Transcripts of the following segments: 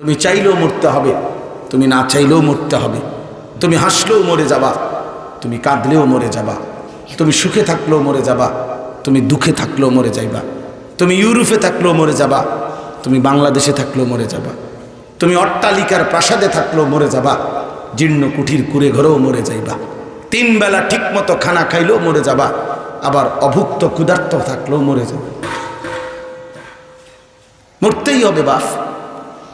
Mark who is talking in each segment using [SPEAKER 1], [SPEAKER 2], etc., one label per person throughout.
[SPEAKER 1] তুমি চাইলেও মরতে হবে, তুমি না চাইলেও মরতে হবে। তুমি হাসলেও মরে যাবা, তুমি কাঁদলেও মরে যাবা। তুমি সুখে থাকলেও মরে যাবা, তুমি দুঃখে থাকলেও মরে যাইবা। তুমি ইউরোপে থাকলেও মরে যাবা, তুমি বাংলাদেশে থাকলেও মরে যাবা। তুমি অট্টালিকার প্রাসাদে থাকলেও মরে যাবা, জীর্ণ কুঠির কুড়ে ঘরেও মরে যাইবা। তিন বেলা ঠিক মতো খানা খাইলেও মরে যাবা, আবার অভুক্ত ক্ষুধার্ত থাকলেও মরে যাবা। মরতেই হবে বাপ।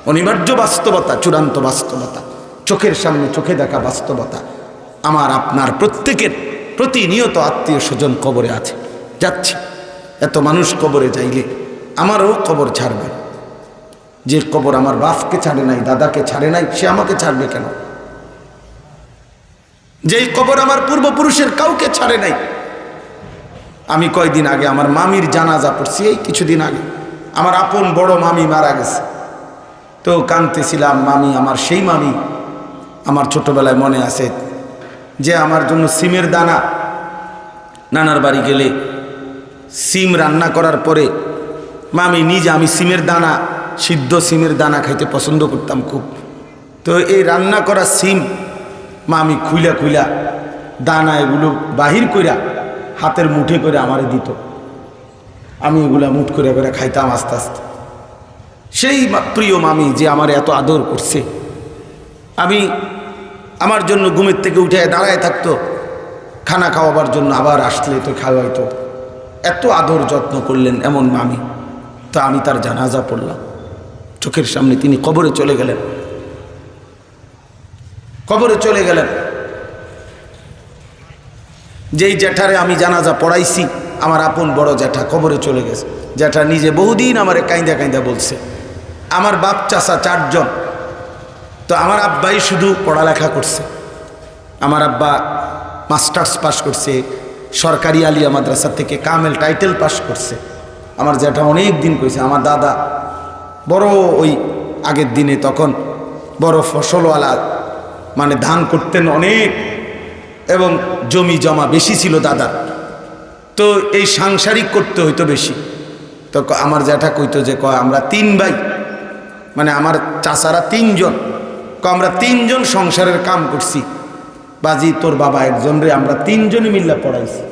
[SPEAKER 1] অনিবার্য বাস্তবতা, চূড়ান্ত বাস্তবতা, চোখের সামনে চোখে দেখা বাস্তবতা। আমার, আপনার প্রত্যেকের প্রতিনিয়ত আত্মীয় স্বজন কবরে আছে। যাচ্ছে। এত মানুষ কবরে যাইলে আমারও কবর ছাড়বে। যে কবর আমার বাপকে ছাড়ে নাই, দাদাকে ছাড়ে নাই, সে আমাকে ছাড়বে কেন? যেই কবর আমার পূর্বপুরুষের কাউকে ছাড়ে নাই। আমি কয়দিন আগে আমার মামির জানাজা পড়ছি, এই কিছুদিন আগে। আমার আপন বড় মামি মারা গেছে। তো কাঁদতেছিলাম, মামি, আমার সেই মামি আমার ছোটবেলায় মনে আছে যে আমার জন্য সিমের দানা। নানার বাড়ি গেলে সিম রান্না করার পরে, মামি, নিজে আমি সিমের দানা, সিদ্ধ সিমের দানা খাইতে পছন্দ করতাম খুব। তো এই রান্না করা সিম মামি খুইলা খুইলা দানা এগুলো বাহির কইরা হাতের মুঠে করে আমারে দিত। আমি এগুলা মুঠ করে করে খাইতাম আস্তে আস্তে। সেই প্রিয় মামি যে আমার এত আদর করছে। আমি আমার জন্য ঘুমের থেকে উঠে দাঁড়ায় থাকতো। খানা খাওয়াবার জন্য আবার আসলে তো খাওয়াইতো। এত আদর যত্ন করলেন এমন মামি। তা আমি তার জানাজা পড়লাম। চোখের সামনে তিনি কবরে চলে গেলেন। কবরে চলে গেলেন। যেই জ্যাঠারে আমি জানাজা পড়াইছি, আমার আপন বড় জ্যাঠা কবরে চলে গেছে। জ্যাঠা নিজে বহুদিন আমারে কাইন্দা কাইন্দা বলছে। আমার বাপ চাষা চারজন। তো আমার আব্বাই শুধু পড়ালেখা করছে। আমার আব্বা মাস্টার্স পাস করছে, সরকারি আলিয়া মাদ্রাসা থেকে কামেল টাইটেল পাস করছে। আমার জ্যাঠা অনেক দিন কইছে, আমার দাদা বড় ওই আগের দিনে তখন বড় ফসলওয়ালা মানে ধান করতেন অনেক এবং জমি জমা বেশি ছিল দাদার। তো এই সাংসারিক করতে হইতো বেশি। তো আমার জ্যাঠা কইতো যে কয় আমরা তিন ভাই মানে আমার চাচারা তিনজন। আমরা তিনজন সংসারের কাম করছি। বাজি, তোর বাবা একজন রে, আমরা তিনজনে মিল্লা পড়াইছি।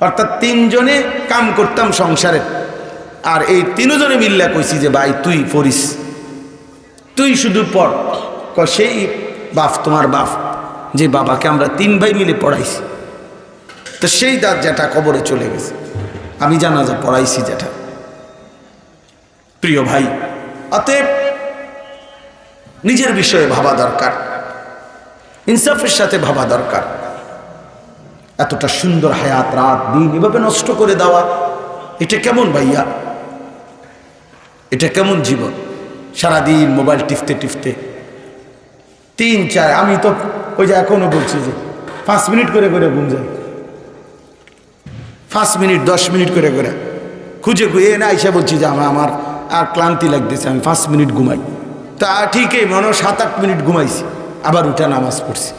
[SPEAKER 1] অর্থাৎ তিনজনে কাম করতাম সংসারের আর এই তিনজনে মিল্লা কইছি যে, ভাই, তুই পড়িস। তুই শুধু পড়। ক, সেই বাপ, তোমার বাপ, যে বাবাকে আমরা তিন ভাই মিলে পড়াইছি। তো সেই দাঁত যেটা কবরে চলে গেছে। আমি জানা জানাজা পড়াইছি যেটা প্রিয় ভাই অতএব নিজের বিষয়ে ভাবা দরকার। ইনসাফের সাথে ভাবা দরকার। এতটা সুন্দর হায়াত রাত, দিন এভাবে নষ্ট করে দেওয়া, এটা কেমন ভাইয়া? এটা কেমন জীবন? সারাদিন মোবাইল টিপতে টিপতে। তিন, চার, আমি তো ওই যে এখনও বলছি যে পাঁচ মিনিট করে করে ঘুম যায়। পাঁচ মিনিট, দশ মিনিট করে করে। খুঁজে খুঁজে না এসে বলছি যে আমার আমার আর ক্লান্তি লাগতেছে, আমি পাঁচ মিনিট ঘুমাই। তা ঠিকই, মনে সাত আট মিনিট ঘুমাইছি, আবার উঠে নামাজ পড়ছি।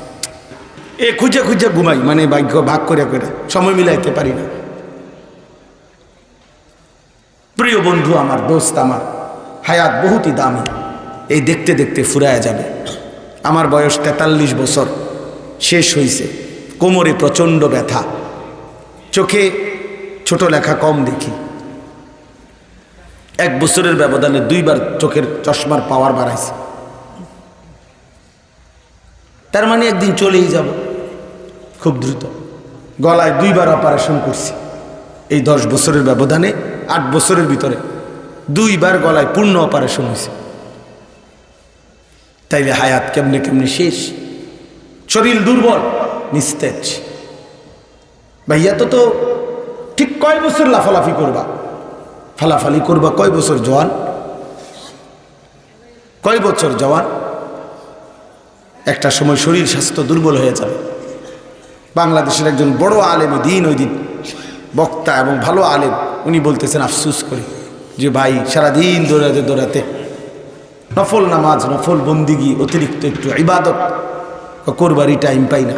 [SPEAKER 1] এ খুঁজে খুঁজে ঘুমাই মানে ভাগ্য ভাগ করে করে, সময় মিলাইতে পারি না। প্রিয় বন্ধু, আমার দোস্ত, আমার হায়াত বহুতই দামি, এই দেখতে দেখতে ফুরায়া যাবে। আমার বয়স তেতাল্লিশ বছর, শেষ হয়েছে কোমরে প্রচণ্ড ব্যথা। চোখে ছোট লেখা কম দেখি। এক বছরের ব্যবধানে দুইবার চোখের চশমার পাওয়ার বাড়াইছে। তার মানে একদিন চলেই যাব। খুব দ্রুত। গলায় দুইবার অপারেশন করছি। এই দশ বছরের ব্যবধানে আট বছরের ভিতরে দুইবার গলায় পূর্ণ অপারেশন হয়েছে। তাইলে হায়াত কেমনে কেমনে শেষ? শরীর দুর্বল, নিস্তেজ। ভাইয়া, তো তো ঠিক কয় বছর লাফালাফি করবা? ফালাফালি করবা কয় বছর জওয়ান? কয় বছর জওয়ান? একটা সময় শরীর স্বাস্থ্য দুর্বল হয়ে যাবে। বাংলাদেশের একজন বড় আলেম দিন ওই দিন বক্তা এবং ভালো আলেম, উনি বলতেছেন, আফসুস করে যে ভাই, সারাদিন দৌড়াতে দৌড়াতে নফল নামাজ, নফল বন্দিগি, অতিরিক্ত একটু ইবাদত করবারই টাইম পাই না।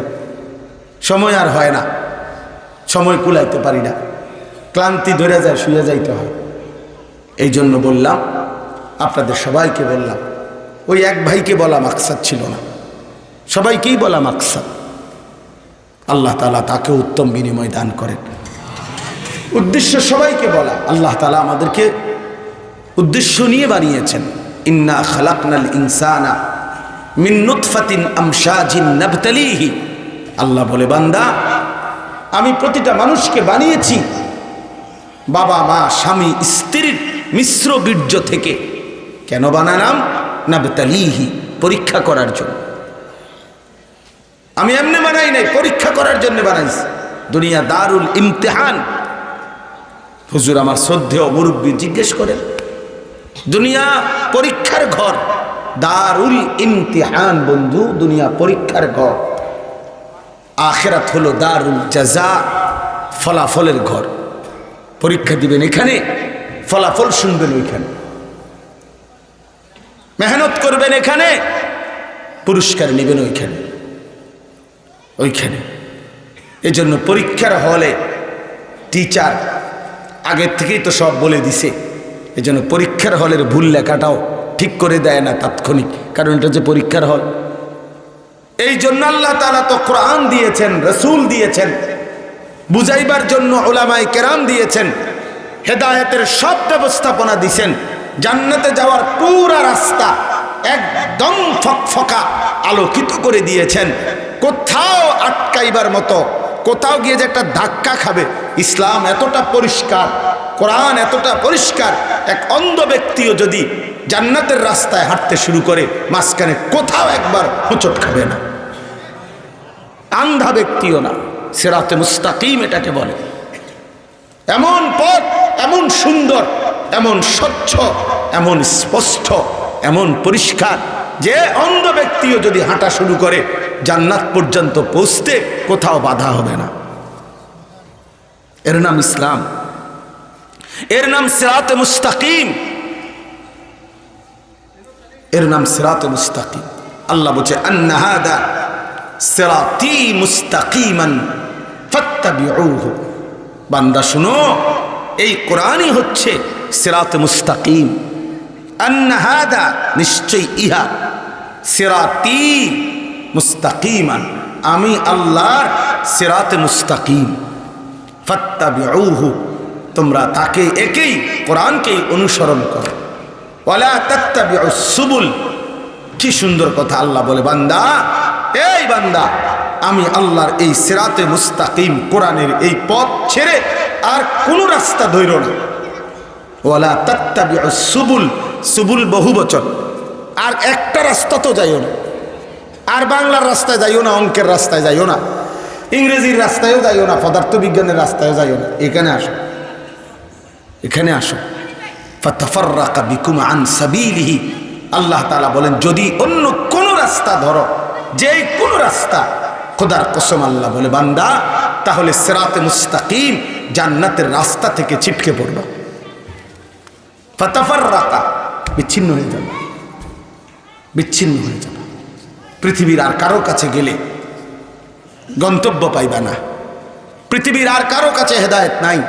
[SPEAKER 1] সময় আর হয় না। সময় কুলাইতে পারি না। ক্লান্তি ধরে যায় শুয়ে যাইতে হয়। এই জন্য বললাম, আপনাদের সবাইকে বললাম, ওই এক ভাইকে বলা মাকসাদ ছিল না। সবাইকেই বলা মাকসাদ। আল্লাহ তালা তাকে উত্তম বিনিময় দান করেন। উদ্দেশ্য সবাইকে বলা, আল্লাহ তালা আমাদেরকে উদ্দেশ্য নিয়ে বানিয়েছেন। ইন্না খালাকনাল ইনসানা মিন নুতফাতিন আমশাজিন আল্লাহ বলে, বান্দা, আমি প্রতিটা মানুষকে বানিয়েছি। বাবা, মা, স্বামী স্ত্রীর মিশ্র বীর্য থেকে। কেন বানালাম? নাবতালিহি পরীক্ষা করার জন্য। আমি এমনি বানাই নাই, পরীক্ষা করার জন্য বানাইছি। দুনিয়া দারুল ইমতেহান। হুজুর আমার শ্রদ্ধেয় মুরব্বী জিজ্ঞেস করেন, দুনিয়া পরীক্ষার ঘর, দারুল ইমতিহান বন্ধু, দুনিয়া পরীক্ষার ঘর, আখেরাত হলো দারুল জাজা, ফলাফলের ঘর। পরীক্ষা দিবেন এখানে? ফলাফল শুনবেন ওইখানে। মেহনত করবেন এখানে, পুরস্কার নেবেন ওইখানে। ওইখানে। এজন্য পরীক্ষার হলে টিচার আগের থেকেই তো সব বলে দিছে। এজন্য পরীক্ষার হলের ভুল লেখাটাও ঠিক করে দেয় না তাৎক্ষণিক, কারণ এটা যে পরীক্ষার হল। এই জন্য আল্লাহ তালা তো কোরআন দিয়েছেন, রসুল দিয়েছেন, বুঝাইবার জন্য ওলামাই কেরাম দিয়েছেন। হেদায়েতের সব ব্যবস্থাপনা দিছেন। জান্নাতে যাওয়ার পুরা রাস্তা একদম ফকফকা আলোকিত করে দিয়েছেন। কোথাও আটকাইবার মতো, কোথাও গিয়ে যে একটা ধাক্কা খাবে, ইসলাম এতটা পরিষ্কার, কোরআন এতটা পরিষ্কার, এক অন্ধ ব্যক্তিও যদি জান্নাতের রাস্তায় হাঁটতে শুরু করে, মাঝখানে কোথাও একবার হুচট খাবে না। আন্ধা ব্যক্তিও না, সেরাতে মুস্তাকিম এটাকে বলে। এমন পথ এমন সুন্দর, এমন স্বচ্ছ, এমন স্পষ্ট, এমন পরিষ্কার যে অন্ধ ব্যক্তিও যদি হাঁটা শুরু করে, জান্নাত পর্যন্ত পৌঁছতে কোথাও বাধা হবে না। এর নাম ইসলাম। এর নাম সিরাতে মুস্তাকিম। এর নাম সিরাতে মুস্তাকিম। আল্লাহ বলছে আন্নাহাদা সিরাতি মুস্তাকিমান ফাত্তাবিউহু। বান্দা শুনো এই কোরআনই হচ্ছে সেরাত মুস্তাকিম। আন্নাহাদা নিশ্চয় ইহা সিরাতি মুস্তাকিমান। আমি আল্লাহর সিরাতে মুস্তাকিম। ফাত্তাবিউহু, তোমরা তাকে একেই কোরআনকেই অনুসরণ করো। ওয়ালা তাত্তাবিউ সুবুল, কি সুন্দর কথা আল্লাহ বলে, বান্দা, এই বান্দা, আমি আল্লাহর এই সেরাতে মুস্তাকিম কোরআনের এই পথ ছেড়ে আর কোনো রাস্তা ধৈর না। ওয়ালা তাত্তাবিউ সুবুল সুবুল বহু বচন আর একটা রাস্তা তো যাইও না। আর বাংলার রাস্তায় যাইও না, অঙ্কের রাস্তায় যাইও না। ইংরেজির রাস্তায়ও যাইও না, পদার্থবিজ্ঞানের রাস্তায়ও যাইও না। এখানে আসো। এখানে আসো। ফাতাফাররাকা বিকুম আন সাবিলিহি। আল্লাহ তাআলা বলেন, যদি অন্য কোন রাস্তা ধরো যে কোন রাস্তা, খোদার কসম আল্লাহ বলে, বান্দা, তাহলে সিরাতে মুস্তাকিম জান্নাতের রাস্তা থেকে ছিটকে পড়বা ফাতাফাররাকা, বিচ্ছিন্ন হয়ে যাবে বিচ্ছিন্ন হয়ে যাবে পৃথিবীর আর কারও কাছে গেলে গন্তব্য পাইবা না। পৃথিবীর আর কারও কাছে হেদায়েত নাই।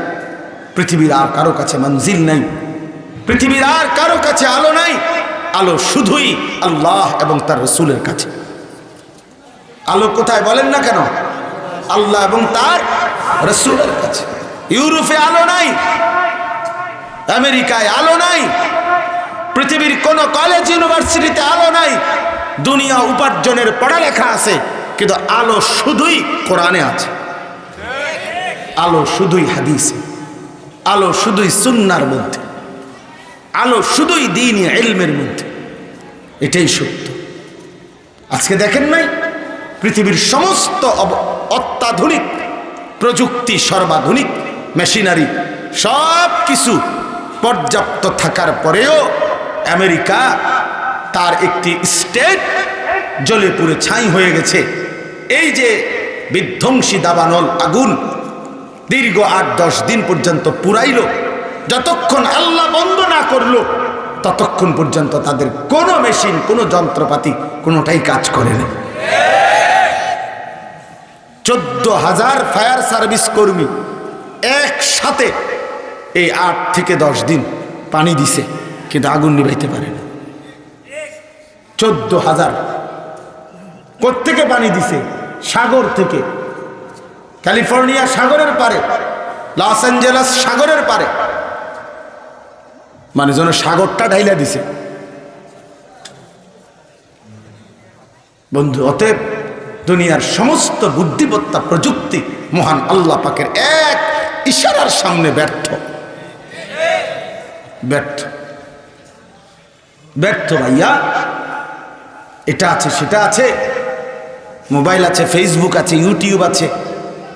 [SPEAKER 1] পৃথিবীর আর কারও কাছে মঞ্জিল নাই। পৃথিবীর আর কারও কাছে আলো নাই। আলো শুধুই আল্লাহ এবং তার রসুলের কাছে। আলো কোথায় বলেন না কেন? আল্লাহ এবং তার রসুলের কাছে। ইউরোপে আলো নাই, আমেরিকায় আলো নাই, পৃথিবীর কোন কলেজ ইউনিভার্সিটিতে আলো নাই, দুনিয়া উপার্জনের পড়ালেখা আছে, কিন্তু আলো শুধুই কোরআনে আছে। আলো শুধুই হাদিসে, আলো শুধুই সুন্নার মধ্যে, আলো শুধুই দিন এলমের মধ্যে। এটাই সত্য। আজকে দেখেন নাই, পৃথিবীর সমস্ত অত্যাধুনিক প্রযুক্তি সর্বাধুনিক মেশিনারি, সব কিছু পর্যাপ্ত থাকার পরেও আমেরিকা তার একটি স্টেট জ্বলে পুড়ে ছাই হয়ে গেছে। এই যে বিধ্বংসী দাবানল আগুন দীর্ঘ আট দশ দিন পর্যন্ত পুরাইল, যতক্ষণ আল্লাহ বন্ধ না করল, ততক্ষণ পর্যন্ত তাদের কোনো মেশিন, কোনো যন্ত্রপাতি কোনোটাই কাজ করে না চোদ্দ হাজার ফায়ার সার্ভিস কর্মী একসাথে এই আট থেকে দশ দিন পানি দিছে, কিন্তু আগুন নিভাইতে পারে না। চোদ্দ হাজার। কোত্থেকে পানি দিছে? সাগর থেকে। ক্যালিফোর্নিয়া সাগরের পারে, লস অ্যাঞ্জেলাস সাগরের পারে। মানে যেন সাগরটা ঢাইলা দিছে। বন্ধু, অতএব দুনিয়ার সমস্ত বুদ্ধিমত্তা প্রযুক্তি মহান আল্লাহ পাকের এক ইশারার সামনে ব্যর্থ। ব্যর্থ। ব্যর্থ ভাইয়া। এটা আছে, সেটা আছে। মোবাইল আছে, ফেসবুক আছে, ইউটিউব আছে,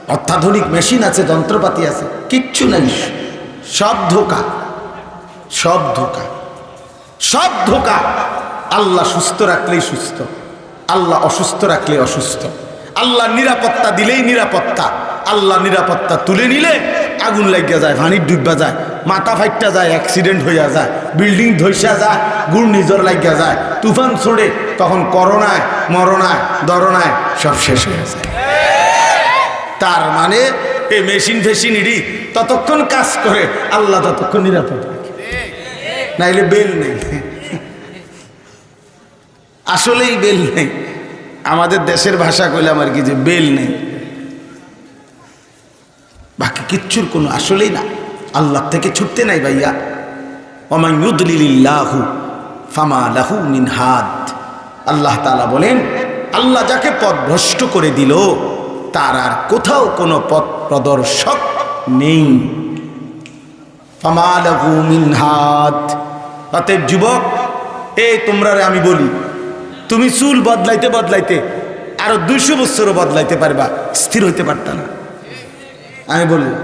[SPEAKER 1] অত্যাধুনিক মেশিন আছে, যন্ত্রপাতি আছে, কিচ্ছু নাই। সব ধোকা। সব ধোকা। সব ধোকা। আল্লাহ সুস্থ রাখলেই সুস্থ। আল্লাহ অসুস্থ রাখলে অসুস্থ। আল্লাহ নিরাপত্তা দিলেই নিরাপত্তা। আল্লাহ নিরাপত্তা তুলে নিলে আগুন লাগিয়া যায় ভানির ডুববা যায়, মাথা ফাইটটা যায় অ্যাক্সিডেন্ট হইয়া যায় বিল্ডিং ধৈসা যায়, ঘূর্ণিঝড় লাগিয়া যায়, তুফান ছড়ে, তখন করোনায়, মরণায় দরনায় সব শেষ হয়ে যায়। তার মানে এই মেশিন ফেশিন ইডি ততক্ষণ কাজ করে, আল্লাহ ততক্ষণ নিরাপদ নাইলে বেল নেই। আসলেই বেল নেই। আমাদের দেশের ভাষা কইলাম আর কি যে বেল নেই। বাকি কিচ্ছুর কোনো আসলেই না। আল্লাহ থেকে ছুটতে নাই ভাইয়া। অমাইয়ুদলিল্লাহু ফামা লাহু মিন হাদ। আল্লাহ তাআলা বলেন, আল্লাহ যাকে পথ ভ্রষ্ট করে দিল, তার আর কোথাও কোনো পথ প্রদর্শক নেই। ফামা লাহু মিন হাদ। অতএব যুবক এই তোমরা আমি বলি, তুমি চুল বদলাইতে বদলাইতে আরও দুইশো বছরও বদলাইতে পারবা, স্থির হইতে পারতা না। আমি বললাম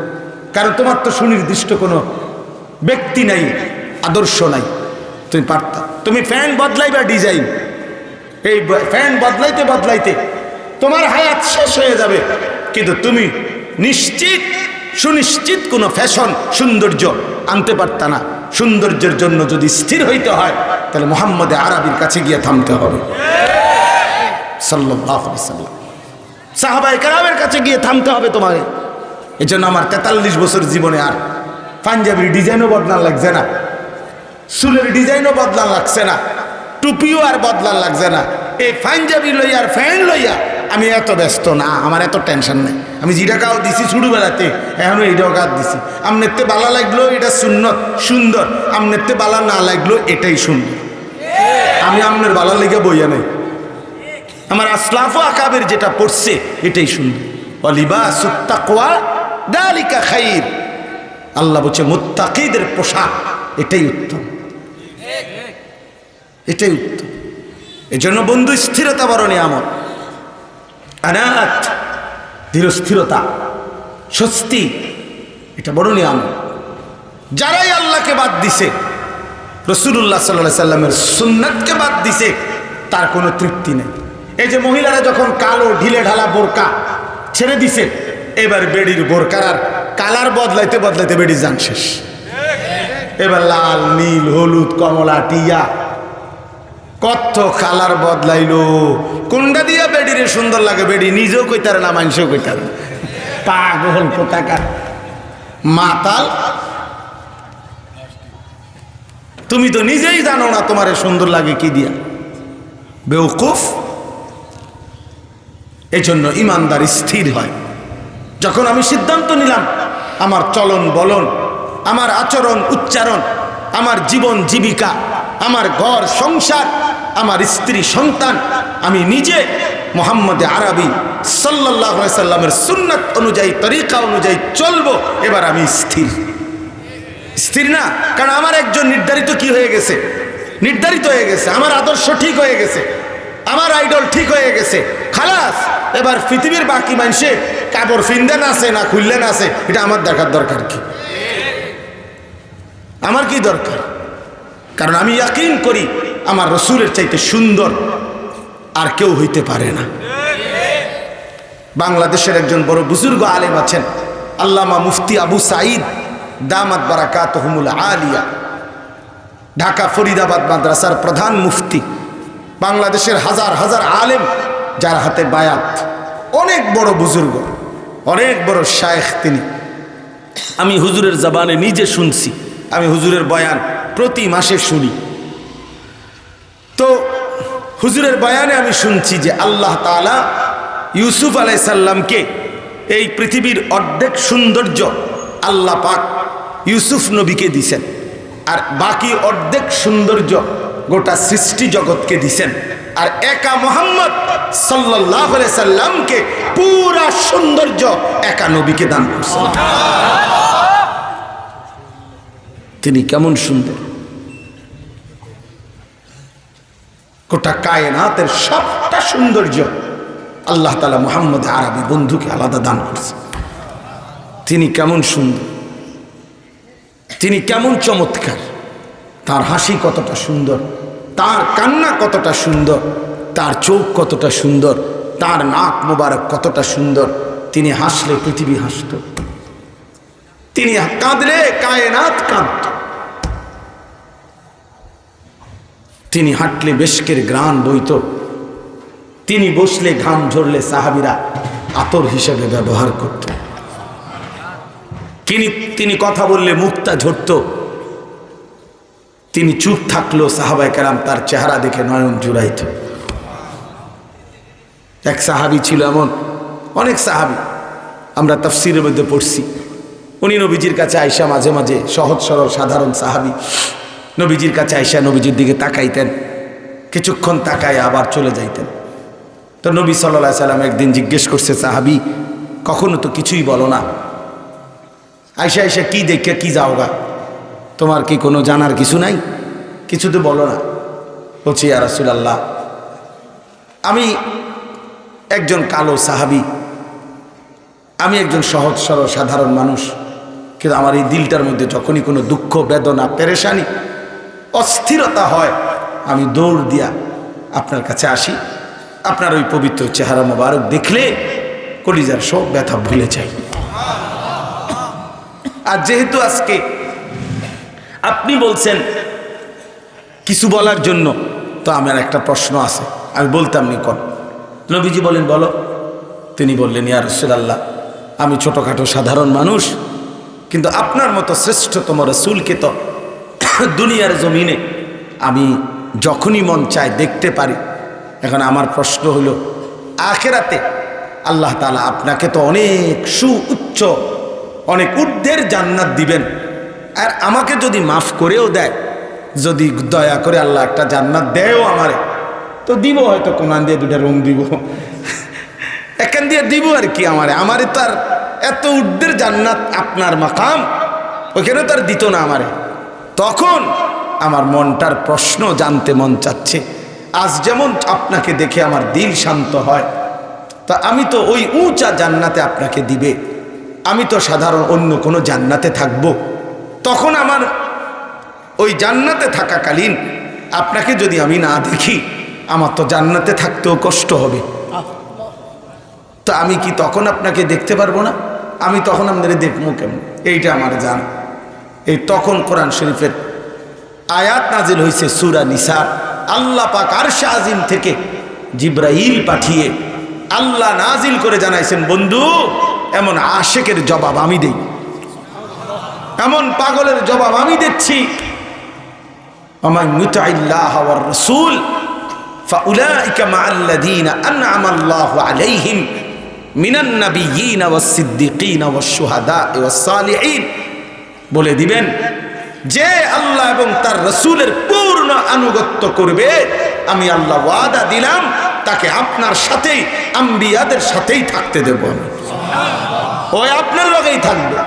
[SPEAKER 1] কারণ তোমার তো সুনির্দিষ্ট কোনো ব্যক্তি নাই, আদর্শ নাই। তুমি পারতা। তুমি ফ্যান বদলাইবা ডিজাইন। এই ফ্যান বদলাইতে বদলাইতে তোমার হায়াত শেষ হয়ে যাবে। কিন্তু তুমি নিশ্চিত, সুনিশ্চিত কোনো ফ্যাশন, সৌন্দর্য আনতে পারতা না। সৌন্দর্যের জন্য যদি স্থির হইতে হয়, তাহলে মোহাম্মদে আরবির কাছে গিয়ে থামতে হবে। সাল্লাম সাহাবাই কারামের কাছে গিয়ে থামতে হবে তোমাকে এই জন্য আমার তেতাল্লিশ বছর জীবনে আর পাঞ্জাবির ডিজাইনও বদলান লাগছে না, চুলের ডিজাইনও বদলান লাগছে না, টুপিও আর বদলান লাগছে না। এই পাঞ্জাবি লইয়া আর ফ্যান লইয়া আমি এত ব্যস্ত না, আমার এত টেনশন নেই। আমি যেটা কাউ দিছি ছোটবেলাতে এখনও এইটাও কাজ দিছি। আমনেতে বালা লাগল এটা সুন্নত, সুন্দর। আমনেতে বালা না লাগল এটাই সুন্দর। আমি আমনের বালা লেগে বইয়া নেই। আমার আসলাফ আকাবের যেটা পড়ছে এটাই সুন্দর। অলিবা সুত্তাকোয়া দালিকা খাইর। আল্লাহ বলছে, মুত্তাকিদের পোশাক, এটাই উত্তম। এটাই উত্তম। এই জন্য বন্ধু, স্থিরতা বরণে আমার অনাথ ধীর স্থিরতা। স্বস্তি, এটা বড় নিয়ামত। যারাই আল্লাহকে বাদ দিছে রসুল্লাহ সাল্লাহ সাল্লামের সুন্নাতকে বাদ দিছে, তার কোনো তৃপ্তি নেই। এই যে মহিলারা যখন কালো, ঢিলে ঢালা বোরকা ছেড়ে দিছে এবার বেডির বোরকার আর কালার বদলাইতে বদলাইতে বেডির যান শেষ। এবার লাল, নীল, হলুদ, কমলা, টিয়া। কত কালার বদলাইলো। কোনটা দিয়া বেডিরে সুন্দর লাগে? বেডি নিজেও কইতারে না, মানুষও কইতার। পাগল কোথাকার। মাতাল। তুমি তো নিজেই জানো না তোমার সুন্দর লাগে কি দিয়া। বেউকুফ। এই জন্য ইমানদার স্থির হয়। যখন আমি সিদ্ধান্ত নিলাম, আমার চলন বলন, আমার আচরণ উচ্চারণ, আমার জীবন জীবিকা, আমার ঘর সংসার, আমার স্ত্রী সন্তান, আমি নিজে মোহাম্মদে আরবি সাল্লাহ সাল্লামের সুন্নাত অনুযায়ী, তরিকা অনুযায়ী চলবো, এবার আমি স্থির। স্থির না, কারণ আমার একজন নির্ধারিত কি হয়ে গেছে? নির্ধারিত হয়ে গেছে, আমার আদর্শ ঠিক হয়ে গেছে। আমার আইডল ঠিক হয়ে গেছে। খালাস, এবার পৃথিবীর বাকি মানুষে কাপড় ফিনদেন আছে না খুললেন আছে এটা আমার দেখার দরকার কি? আমার কি দরকার? কারণ আমি ইয়াকিন করি, আমার রসুলের চাইতে সুন্দর আর কেউ হইতে পারে না। বাংলাদেশের একজন বড় বুজুর্গ আলেম আছেন, আল্লামা মুফতি আবু সাঈদ দামাত বারাকাত আলিয়া, ঢাকা ফরিদাবাদ মাদ্রাসার প্রধান মুফতি। বাংলাদেশের হাজার হাজার আলেম যার হাতে বায়াত, অনেক বড় বুজুর্গ, অনেক বড় শায়েখ তিনি। আমি হুজুরের জবানে নিজে শুনছি, আমি হুজুরের বয়ান প্রতি মাসে শুনি। তো হুজুরের বয়ানে আমি শুনছি যে আল্লাহ তাআলা ইউসুফ আলাইসাল্লামকে এই পৃথিবীর অর্ধেক সৌন্দর্য আল্লাহ পাক ইউসুফ নবীকে দিছেন। আর বাকি অর্ধেক সৌন্দর্য গোটা সৃষ্টি জগৎকে দিছেন। আর একা মোহাম্মদ সাল্লাহ সাল্লামকে পুরা সৌন্দর্য একা নবীকে দান করছেন। তিনি কেমন সুন্দর। গোটা কায়নাতের সবটা সৌন্দর্য আল্লাহ তালা মোহাম্মদ আরবি বন্ধুকে আলাদা দান করছে তিনি কেমন সুন্দর। তিনি কেমন চমৎকার। তার হাসি কতটা সুন্দর, তার কান্না কতটা সুন্দর, তার চোখ কতটা সুন্দর, তার নাক মোবারক কতটা সুন্দর। তিনি হাসলে পৃথিবী হাসত। তিনি কাঁদলে কায়নাত কাঁদত। তিনি হাঁটলে বেশকের গ্রাণ বইত। তিনি বসলে ঘাম ঝরলে সাহাবিরা আতর হিসেবে ব্যবহার করত। তিনি কথা বললে মুক্তা ঝরত। তিনি চুপ থাকল সাহাবাই কালাম তার চেহারা দেখে নয়ন জুড়াইত। এক সাহাবি ছিল এমন, অনেক সাহাবি, আমরা তফসিরের মধ্যে পড়ছি। উনি নবীজির কাছে আইসা মাঝে মাঝে সহজ সরল সাধারণ সাহাবি। নবীজির কাছে আইসা নবীজির দিকে তাকাইতেন, কিছুক্ষণ তাকায় আবার চলে যাইতেন। তো নবী সাল্লাহ সাল্লাম একদিন জিজ্ঞেস করছে, সাহাবি, কখনো তো কিছুই বলো না। আইসা আইসা কি দেখে, কি যাওগা? তোমার কি কোনো জানার কিছু নাই? কিছু তো বলো না। বলছি আর আল্লাহ আমি একজন কালো সাহাবি। আমি একজন সহজ, সরল, সাধারণ মানুষ। কিন্তু আমার এই দিলটার মধ্যে যখনই কোনো দুঃখ, বেদনা, পেরেশানি, অস্থিরতা হয়, আমি দৌড় দিয়া আপনার কাছে আসি। আপনার ওই পবিত্র চেহারা মোবারক দেখলে কলিজার সব ব্যথা ভুলে যাই আর যেহেতু আজকে আপনি বলছেন কিছু বলার জন্য। তো আমার একটা প্রশ্ন আছে। আমি বলতাম নিকট। নবীজি বলেন বলো। তিনি বললেন ইয়া রসুলাল্লাহ আমি ছোটোখাটো সাধারণ মানুষ কিন্তু আপনার মতো শ্রেষ্ঠতম রসুলকে তো দুনিয়ার জমিনে আমি যখনই মন চায় দেখতে পারি। এখন আমার প্রশ্ন হলো আখেরাতে আল্লাহ তালা আপনাকে তো অনেক সু উচ্চ অনেক ঊর্ধ্বের জান্নাত দিবেন। আর আমাকে যদি মাফ করেও দেয়, যদি দয়া করে আল্লাহ একটা জান্নাত দেয়ও আমারে, তো দিব হয়তো কোনান দিয়ে দুটা রং দিব। এখান দিয়ে দিব আর কি আমারে। আমারে তো আর এত ঊর্ধ্বের জান্নাত আপনার মাকাম, ওইখানে তো আর দিত না আমারে। তখন আমার মনটার প্রশ্ন জানতে মন চাচ্ছে। আজ যেমন আপনাকে দেখে আমার দিল শান্ত হয়, তা আমি তো ওই উঁচা জান্নাতে আপনাকে দিবে। আমি তো সাধারণ অন্য কোনো জান্নাতে থাকব। তখন আমার ওই জান্নাতে থাকাকালীন আপনাকে যদি আমি না দেখি, আমার তো জান্নাতে থাকতেও কষ্ট হবে। তো আমি কি তখন আপনাকে দেখতে পারব না? আমি তখন আপনাদের দেখব কেমন? এইটা আমার জান। এই তখন কোরআন শরীফের আয়াত নাজিল হয়েছে সুরা নিসার আল্লাহ পাক আরশা আজিম থেকে জিব্রাইল পাঠিয়ে আল্লাহ নাজিল করে জানাইছেন, বন্ধু, এমন আশেকের জবাব আমি দেই। এমন পাগলের জবাব আমি দিচ্ছি আমার মুতাইল্লাহ রসুল فأولئك مع الذين أنعم الله عليهم من النبيين والصديقين والشهداء والصالحين বলে দিবেন যে আল্লাহ এবং তার রসুলের পূর্ণ আনুগত্য করবে আমি আল্লাহ ওয়াদা দিলাম তাকে আপনার সাথেই আম্বিয়াদের সাথেই থাকতে দেব আমি ওই আপনার লগেই থাকবে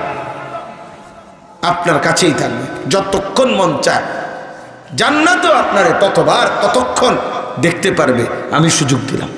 [SPEAKER 1] আপনার কাছেই থাকবে। যতক্ষণ মন চায়। জান্নাতও আপনারে ততবার, ততক্ষণ দেখতে পারবে। আমি সুযোগ দিলাম।